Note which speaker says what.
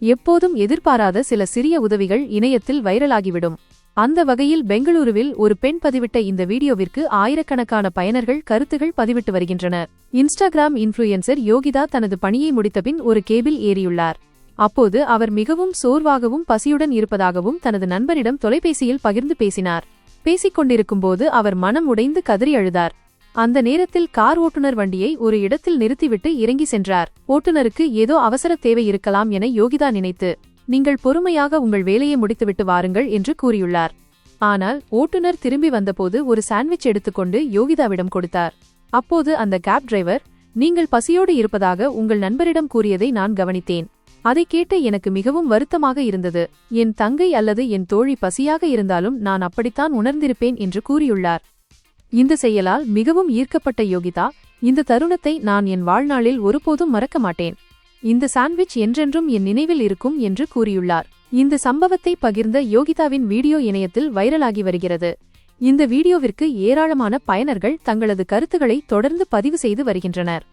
Speaker 1: எப்போதும் எதிர்பாராத சில சிறிய உதவிகள் இணையத்தில் வைரலாகிவிடும். அந்த வகையில் பெங்களூருவில் ஒரு பெண் பதிவிட்ட இந்த வீடியோவிற்கு ஆயிரக்கணக்கான பயனர்கள் கருத்துகள் பதிவிட்டு வருகின்றனர். இன்ஸ்டாகிராம் இன்ஃப்ளூயன்சர் யோகிதா தனது பணியை முடித்தபின் ஒரு கேபிள் ஏறியுள்ளார். அப்போது அவர் மிகவும் சோர்வாகவும் பசியுடன் இருப்பதாகவும் தனது நண்பரிடம் தொலைபேசியில் பகிர்ந்து பேசினார். பேசிக் கொண்டிருக்கும்போது அவர் மனம் உடைந்து கதறி அழுதார். அந்த நேரத்தில் கார் ஓட்டுநர் வண்டியை ஒரு இடத்தில் நிறுத்திவிட்டு இறங்கி சென்றார். ஓட்டுநருக்கு ஏதோ அவசர தேவை இருக்கலாம் என யோகிதா நினைத்து நீங்கள் பொறுமையாக உங்கள் வேலையை முடித்துவிட்டு வாருங்கள் என்று கூறியுள்ளார். ஆனால் ஓட்டுநர் திரும்பி வந்தபோது ஒரு சாண்ட்விச் எடுத்துக்கொண்டு யோகிதாவிடம் கொடுத்தார். அப்போது அந்த கேப் டிரைவர் நீங்கள் பசியோடு இருப்பதாக உங்கள் நண்பரிடம் கூறியதை நான் கவனித்தேன். அதை கேட்டு எனக்கு மிகவும் வருத்தமாக இருந்தது. என் தங்கை அல்லது என் தோழி பசியாக இருந்தாலும் நான் அப்படித்தான் உணர்ந்திருப்பேன் என்று கூறியுள்ளார். இந்த செயலால் மிகவும் ஈர்க்கப்பட்ட யோகிதா இந்த தருணத்தை நான் என் வாழ்நாளில் ஒருபோதும் மறக்க மாட்டேன். இந்த சாண்ட்விச் என்றென்றும் என் நினைவில் இருக்கும் என்று கூறியுள்ளார். இந்த சம்பவத்தை பகிர்ந்த யோகிதாவின் வீடியோ இணையத்தில் வைரலாகி வருகிறது. இந்த வீடியோவிற்கு ஏராளமான பயனர்கள் தங்களது கருத்துக்களை தொடர்ந்து பதிவு செய்து வருகின்றனர்.